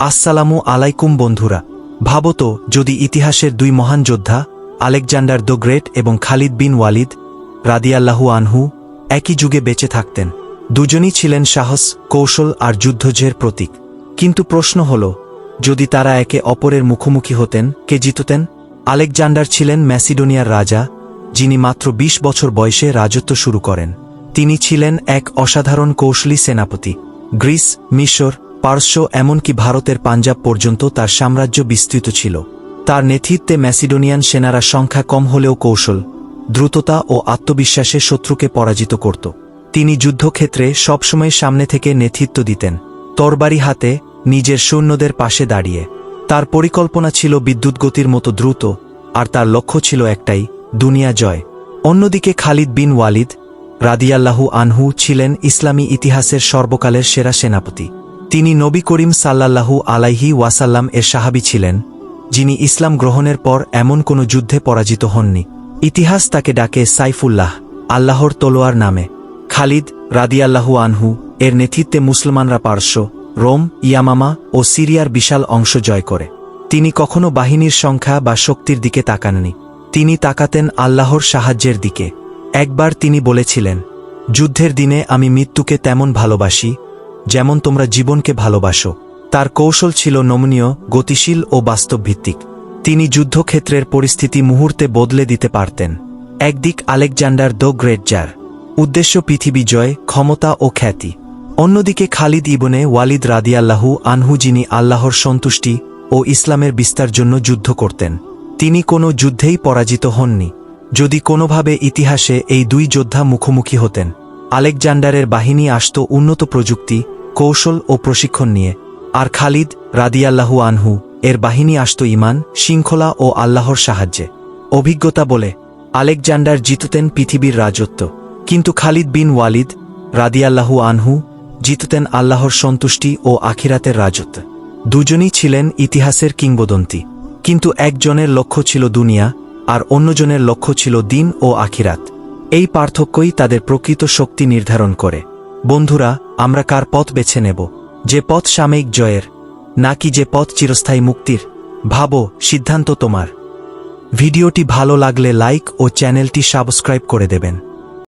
আসসালামু আলাইকুম বন্ধুরা। ভাবো তো যদি ইতিহাসের দুই মহান যোদ্ধা, আলেকজান্ডার দ্য গ্রেট এবং খালিদ বিন ওয়ালিদ রাদিয়াল্লাহু আনহু, একই যুগে বেঁচে থাকতেন। দুজনই ছিলেন সাহস, কৌশল আর যুদ্ধজের প্রতীক। কিন্তু প্রশ্ন হল, যদি তারা একে অপরের মুখোমুখি হতেন, কে জিততেন? আলেকজান্ডার ছিলেন ম্যাসিডোনিয়ার রাজা, যিনি মাত্র ২০ বছর বয়সে রাজত্ব শুরু করেন। তিনি ছিলেন এক অসাধারণ কৌশলী সেনাপতি। গ্রিস, মিশর পারস্য এমনকি ভারতের পাঞ্জাব পর্যন্ত তার সাম্রাজ্য বিস্তৃত ছিল। তার নেতৃত্বে ম্যাসিডোনিয়ান সেনারা সংখ্যা কম হলেও কৌশল, দ্রুততা ও আত্মবিশ্বাসে শত্রুকে পরাজিত করত। তিনি যুদ্ধক্ষেত্রে সবসময় সামনে থেকে নেতৃত্ব দিতেন, তরবারি হাতে নিজের সৈন্যদের পাশে দাঁড়িয়ে। তার পরিকল্পনা ছিল বিদ্যুৎ গতির মতো দ্রুত, আর তার লক্ষ্য ছিল একটাই, দুনিয়া জয়। অন্যদিকে খালিদ বিন ওয়ালিদ রাদিয়াল্লাহু আনহু ছিলেন ইসলামী ইতিহাসের সর্বকালের সেরা সেনাপতি। তিনি নবী করিম সাল্লাল্লাহু আলাইহি ওয়াসাল্লাম এর সাহাবি ছিলেন, যিনি ইসলাম গ্রহণের পর এমন কোনো যুদ্ধে পরাজিত হননি। ইতিহাস তাকে ডাকে সাইফুল্লাহ, আল্লাহর তলোয়ার নামে। খালিদ রাদিয়াল্লাহু আনহু এর নেতৃত্বে মুসলমানরা পার্শ্ব, রোম, ইয়ামামা ও সিরিয়ার বিশাল অংশ জয় করে। তিনি কখনো বাহিনীর সংখ্যা বা শক্তির দিকে তাকাননি। তিনি তাকাতেন আল্লাহর সাহায্যের দিকে। একবার তিনি বলেছিলেন, যুদ্ধের দিনে আমি মৃত্যুকে তেমন ভালোবাসি যেমন তোমরা জীবনকে ভালোবাসো। তার কৌশল ছিল নমনীয়, গতিশীল ও বাস্তবভিত্তিক। তিনি যুদ্ধক্ষেত্রের পরিস্থিতি মুহূর্তে বদলে দিতে পারতেন। একদিক আলেকজান্ডার দ্য গ্রেট জার। উদ্দেশ্য পৃথিবী জয়, ক্ষমতা ও খ্যাতি। অন্যদিকে খালিদ ইবনে ওয়ালিদ রাদিয়াল্লাহু আনহু যিনি আল্লাহর সন্তুষ্টি ও ইসলামের বিস্তার জন্য যুদ্ধ করতেন, তিনি কোনো যুদ্ধেই পরাজিত হননি। যদি কোনোভাবে ইতিহাসে এই দুই যোদ্ধা মুখোমুখি হতেন, আলেকজান্ডারের বাহিনী আসত উন্নত প্রযুক্তি কৌশল ও প্রশিক্ষণ নিয়ে, আর খালিদ রাদিয়াল্লাহু আনহু এর বাহিনী আসত ইমান শৃঙ্খলা ও আল্লাহর সাহায্যে। অভিজ্ঞতা বলে, আলেকজান্ডার জিততেন পৃথিবীর রাজত্ব, কিন্তু খালিদ বিন ওয়ালিদ রাদিয়াল্লাহু আনহু জিততেন আল্লাহর সন্তুষ্টি ও আখিরাতের রাজত্ব। দুজনই ছিলেন ইতিহাসের কিংবদন্তি, কিন্তু একজনের লক্ষ্য ছিল দুনিয়া, আর অন্যজনের লক্ষ্য ছিল দিন ও আখিরাত। এই পার্থক্যই তাদের প্রকৃত শক্তি নির্ধারণ করে। বন্ধুরা, আমরা কার পথ বেছে নেব? যে পথ সাময়িক জয়ের, নাকি যে পথ চিরস্থায়ী মুক্তির? ভাবো, সিদ্ধান্ত তোমার। ভিডিওটি ভালো লাগলে লাইক ও চ্যানেলটি সাবস্ক্রাইব করে দেবেন।